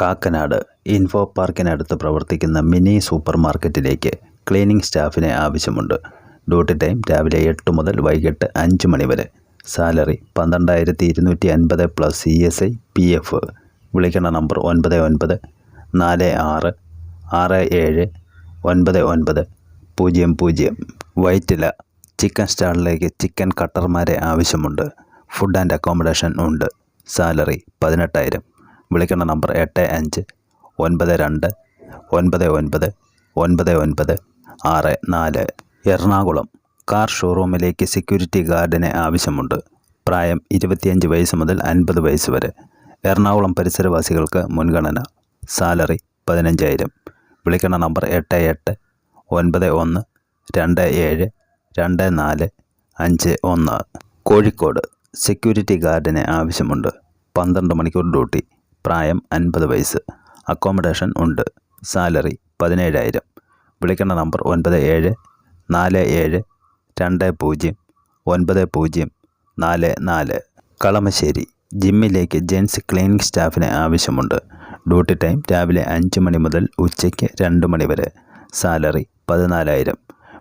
Kakkanad info പാർക്കിനടുത്ത് പ്രവർത്തിക്കുന്ന mini super മാർക്കറ്റിലേക്ക് cleaning സ്റ്റാഫിനെ ആവശ്യമുണ്ട്. ഡ്യൂട്ടി ടൈം രാവിലെ എട്ട് മുതൽ വൈകിട്ട് അഞ്ച് മണി വരെ. സാലറി പന്ത്രണ്ടായിരത്തി ഇരുന്നൂറ്റി അൻപത് plus C S I P F. വിളിക്കേണ്ട നമ്പർ ഒൻപത് ഒൻപത് നാല് ആറ് ആറ് ഏഴ് ഒൻപത് ഒൻപത് പൂജ്യം പൂജ്യം. വൈറ്റില ചിക്കൻ സ്റ്റാളിലേക്ക് ചിക്കൻ കട്ടർമാരെ ആവശ്യമുണ്ട്. ഫുഡ് ആൻഡ് അക്കോമഡേഷൻ ഉണ്ട്. സാലറി പതിനെട്ടായിരം. വിളിക്കേണ്ട നമ്പർ എട്ട് അഞ്ച് ഒൻപത് രണ്ട് ഒൻപത് ഒൻപത് ഒൻപത് ഒൻപത് ആറ് നാല്. എറണാകുളം കാർ ഷോറൂമിലേക്ക് സെക്യൂരിറ്റി ഗാർഡിന് ആവശ്യമുണ്ട്. പ്രായം ഇരുപത്തിയഞ്ച് വയസ്സ് മുതൽ അൻപത് വയസ്സ് വരെ. എറണാകുളം പരിസരവാസികൾക്ക് മുൻഗണന. സാലറി പതിനഞ്ചായിരം. വിളിക്കുന്ന നമ്പർ എട്ട് എട്ട് ഒൻപത് ഒന്ന് രണ്ട് ഏഴ് രണ്ട് നാല് അഞ്ച് ഒന്ന്. കോഴിക്കോട് സെക്യൂരിറ്റി ഗാർഡിന് ആവശ്യമുണ്ട്. പന്ത്രണ്ട് മണിക്കൂർ ഡ്യൂട്ടി. പ്രായം അൻപത് വയസ്സ്. അക്കോമഡേഷൻ ഉണ്ട്. സാലറി പതിനേഴായിരം. വിളിക്കേണ്ട നമ്പർ ഒൻപത് ഏഴ് നാല് ഏഴ് രണ്ട് പൂജ്യം ഒൻപത് പൂജ്യം നാല് നാല്. കളമശ്ശേരി ജിമ്മിലേക്ക് ജെൻസ് ക്ലീനിങ് സ്റ്റാഫിന് ആവശ്യമുണ്ട്. ഡ്യൂട്ടി ടൈം രാവിലെ അഞ്ച് മണി മുതൽ ഉച്ചയ്ക്ക് രണ്ട് മണി വരെ. സാലറി പതിനാലായിരം.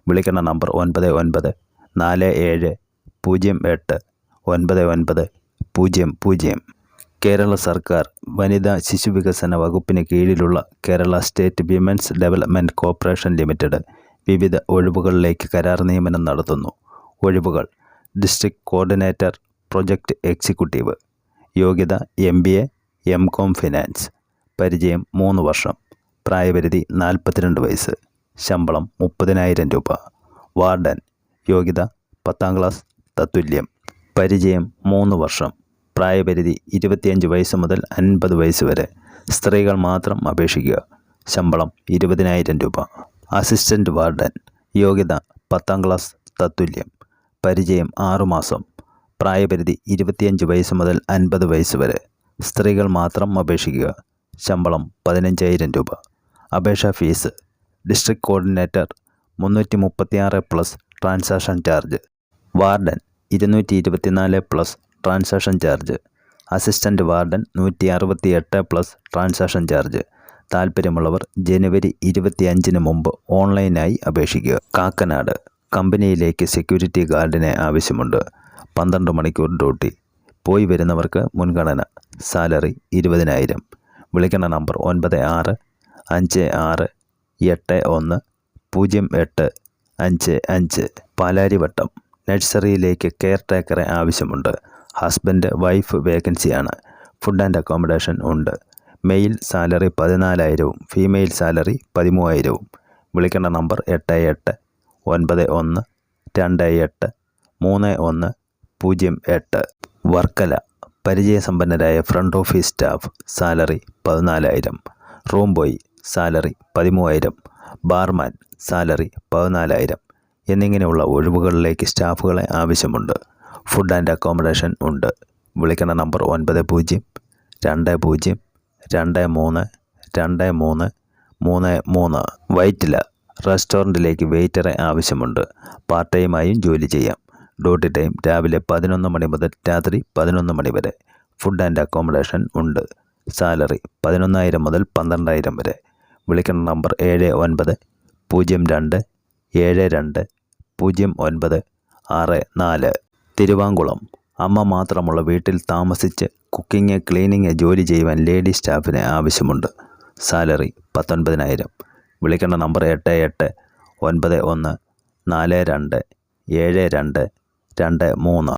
വിളിക്കേണ്ട നമ്പർ ഒൻപത് ഒൻപത് നാല് ഏഴ് പൂജ്യം എട്ട് ഒൻപത് ഒൻപത് പൂജ്യം പൂജ്യം. കേരള സർക്കാർ വനിതാ ശിശു വികസന വകുപ്പിന് കീഴിലുള്ള Kerala state women's development corporation limited വിവിധ ഒഴിവുകളിലേക്ക് കരാർ നിയമനം നടത്തുന്നു. ഒഴിവുകൾ ഡിസ്ട്രിക്ട് കോർഡിനേറ്റർ പ്രൊജക്റ്റ് എക്സിക്യൂട്ടീവ് യോഗ്യത M B A M Com finance. പരിചയം മൂന്ന് വർഷം. പ്രായപരിധി നാൽപ്പത്തിരണ്ട് വയസ്സ്. ശമ്പളം മുപ്പതിനായിരം രൂപ. വാർഡൻ യോഗ്യത പത്താം ക്ലാസ് തത്തുല്യം. പരിചയം മൂന്ന് വർഷം. പ്രായപരിധി ഇരുപത്തിയഞ്ച് വയസ്സ് മുതൽ അൻപത് വയസ്സ് വരെ. സ്ത്രീകൾ മാത്രം അപേക്ഷിക്കുക. ശമ്പളം ഇരുപതിനായിരം രൂപ. Assistant warden. യോഗ്യത പത്താം ക്ലാസ് തത്തുല്യം. പരിചയം ആറുമാസം പ്രായപരിധി ഇരുപത്തിയഞ്ച് വയസ്സ് മുതൽ അൻപത് വയസ്സ് വരെ. സ്ത്രീകൾ മാത്രം അപേക്ഷിക്കുക. ശമ്പളം പതിനഞ്ചായിരം രൂപ. അപേക്ഷാ ഫീസ് ഡിസ്ട്രിക്ട് കോർഡിനേറ്റർ മുന്നൂറ്റി മുപ്പത്തിയാറ് പ്ലസ് ട്രാൻസാക്ഷൻ ചാർജ്. വാർഡൻ ഇരുന്നൂറ്റി ഇരുപത്തിനാല് plus transaction charge assistant warden നൂറ്റി അറുപത്തി എട്ട് പ്ലസ് ട്രാൻസാക്ഷൻ ചാർജ് താല്പര്യമുള്ളവർ ജനുവരി ഇരുപത്തിയഞ്ചിന് മുമ്പ് ഓൺലൈനായി അപേക്ഷിക്കുക. കാക്കനാട്. കമ്പനിയിലേക്ക് സെക്യൂരിറ്റി ഗാർഡിനെ ആവശ്യമുണ്ട്. പന്ത്രണ്ട് മണിക്കൂർ ഡ്യൂട്ടി. പോയി വരുന്നവർക്ക് മുൻഗണന. സാലറി ഇരുപതിനായിരം. വിളിക്കേണ്ട നമ്പർ ഒൻപത് ആറ് അഞ്ച് ആറ് എട്ട് ഒന്ന് പൂജ്യം എട്ട് അഞ്ച് അഞ്ച്. പാലാരിവട്ടം. നഴ്സറിയിലേക്ക് കെയർ ടേക്കറെ ആവശ്യമുണ്ട്. ഹസ്ബൻഡ് വൈഫ് വേക്കൻസിയാണ്. ഫുഡ് ആൻഡ് അക്കോമഡേഷൻ ഉണ്ട്. മെയിൽ സാലറി പതിനാലായിരവും ഫീമെയിൽ സാലറി പതിമൂവായിരവും. വിളിക്കേണ്ട നമ്പർ എട്ട് എട്ട് ഒൻപത് ഒന്ന് രണ്ട് എട്ട് മൂന്ന് ഒന്ന് പൂജ്യം എട്ട്. വർക്കല പരിചയസമ്പന്നരായ ഫ്രണ്ട് ഓഫീസ് സ്റ്റാഫ് സാലറി പതിനാലായിരം. റൂം ബോയ് സാലറി പതിമൂവായിരം. ബാർമാൻ സാലറി പതിനാലായിരം. എന്നിങ്ങനെയുള്ള ഒഴിവുകളിലേക്ക് സ്റ്റാഫുകളെ ആവശ്യമുണ്ട്. ഫുഡ് ആൻഡ് അക്കോമഡേഷൻ ഉണ്ട്. വിളിക്കേണ്ട നമ്പർ ഒൻപത് പൂജ്യം രണ്ട് പൂജ്യം രണ്ട് മൂന്ന് രണ്ട് മൂന്ന് മൂന്ന് മൂന്ന്. വൈറ്റില റെസ്റ്റോറന്റിലേക്ക് വെയിറ്ററെ ആവശ്യമുണ്ട്. പാർട്ട് ടൈമായും ജോലി ചെയ്യാം. ഡ്യൂട്ടി ടൈം രാവിലെ പതിനൊന്ന് മണി മുതൽ രാത്രി പതിനൊന്ന് മണി വരെ. ഫുഡ് ആൻഡ് അക്കോമഡേഷൻ ഉണ്ട്. സാലറി പതിനൊന്നായിരം മുതൽ പന്ത്രണ്ടായിരം വരെ. വിളിക്കേണ്ട നമ്പർ ഏഴ് ഒൻപത് പൂജ്യം രണ്ട് ഏഴ് രണ്ട് പൂജ്യം ഒൻപത് ആറ് നാല്. തിരുവാങ്കുളം. അമ്മ മാത്രമുള്ള വീട്ടിൽ താമസിച്ച് കുക്കിംഗ് ക്ലീനിങ് ജോലി ചെയ്യുവാൻ ലേഡി സ്റ്റാഫിന് ആവശ്യമുണ്ട്. സാലറി പത്തൊൻപതിനായിരം. വിളിക്കേണ്ട നമ്പർ എട്ട് എട്ട് ഒൻപത് ഒന്ന് നാല് രണ്ട് ഏഴ് രണ്ട് രണ്ട് മൂന്ന്.